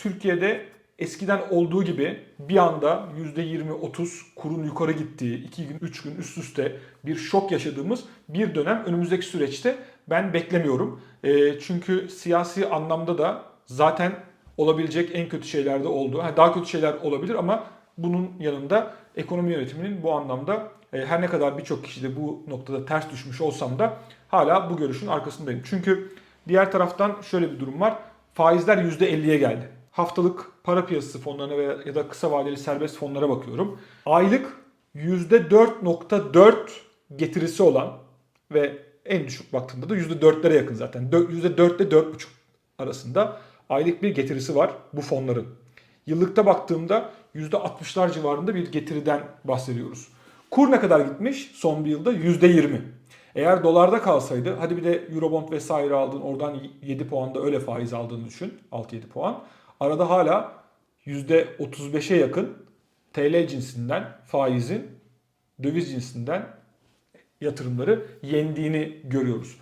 Türkiye'de eskiden olduğu gibi bir anda %20-30 kurun yukarı gittiği, 2 gün 3 gün üst üste bir şok yaşadığımız bir dönem önümüzdeki süreçte ben beklemiyorum. E, çünkü siyasi anlamda da zaten olabilecek en kötü şeyler de oldu. Ha, daha kötü şeyler olabilir ama bunun yanında ekonomi yönetiminin bu anlamda e, her ne kadar birçok kişi de bu noktada ters düşmüş olsam da hala bu görüşün arkasındayım. Çünkü diğer taraftan şöyle bir durum var. Faizler %50'ye geldi. Haftalık para piyasası fonlarına veya ya da kısa vadeli serbest fonlara bakıyorum. Aylık %4.4 getirisi olan ve en düşük baktığımda da %4'lere yakın zaten. Dö- %4 ile 4.5 arasında aylık bir getirisi var bu fonların. Yıllıkta baktığımda %60'lar civarında bir getiriden bahsediyoruz. Kur ne kadar gitmiş son bir yılda? %20. Eğer dolarda kalsaydı, hadi bir de Eurobond vesaire aldın, oradan 7 puan da öyle faiz aldığını düşün, 6-7 puan. Arada hala %35'e yakın TL cinsinden faizin döviz cinsinden yatırımları yendiğini görüyoruz.